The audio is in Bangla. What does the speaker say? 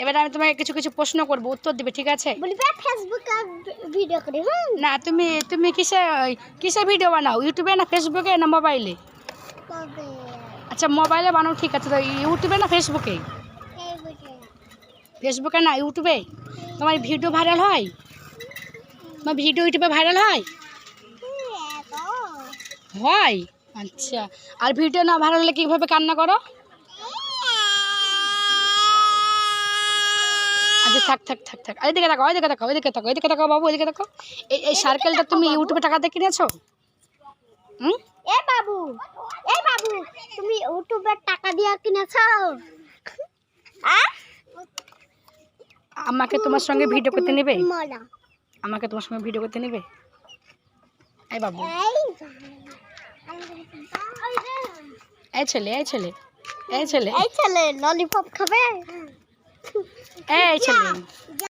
এবার আমি তোমাকে কিছু কিছু প্রশ্ন করব উত্তর দিবে ঠিক আছে? বলি ফেসবুকে ভিডিও করি না তুমি তুমি কিসে কিসে ভিডিও বানাও? ইউটিউবে না ফেসবুকে না মোবাইলে আচ্ছা মোবাইলে বানাও ঠিক আছে। তো ইউটিউবে না ফেসবুকে ফেসবুকে না ইউটিউবে তোমার ভিডিও ভাইরাল হয়? তোমার ভিডিও ইউটিউবে ভাইরাল হয়? হয় আচ্ছা। আর ভিডিও না ভাইরাল হলে কীভাবে কান্না করো? আচ্ছা থাক থাক থাক থাক। ওইদিকে দেখো ওইদিকে দেখো ওইদিকে দেখো ওইদিকে দেখো বাবু ওইদিকে দেখো এই এই সার্কেলটা তুমি ইউটিউবে টাকা দিয়ে কিনেছো? হুম? এ বাবু এই বাবু তুমি ইউটিউবের টাকা দিয়ে কিনেছো? আমাকে তোমার সঙ্গে ভিডিও করতে নেবে? আমাকে তোমার সঙ্গে ভিডিও করতে নেবে? এই বাবু। এই ছেলে এই ছেলে এই ছেলে। এই ছেলে ললিপপ খাবে? এই ছেলে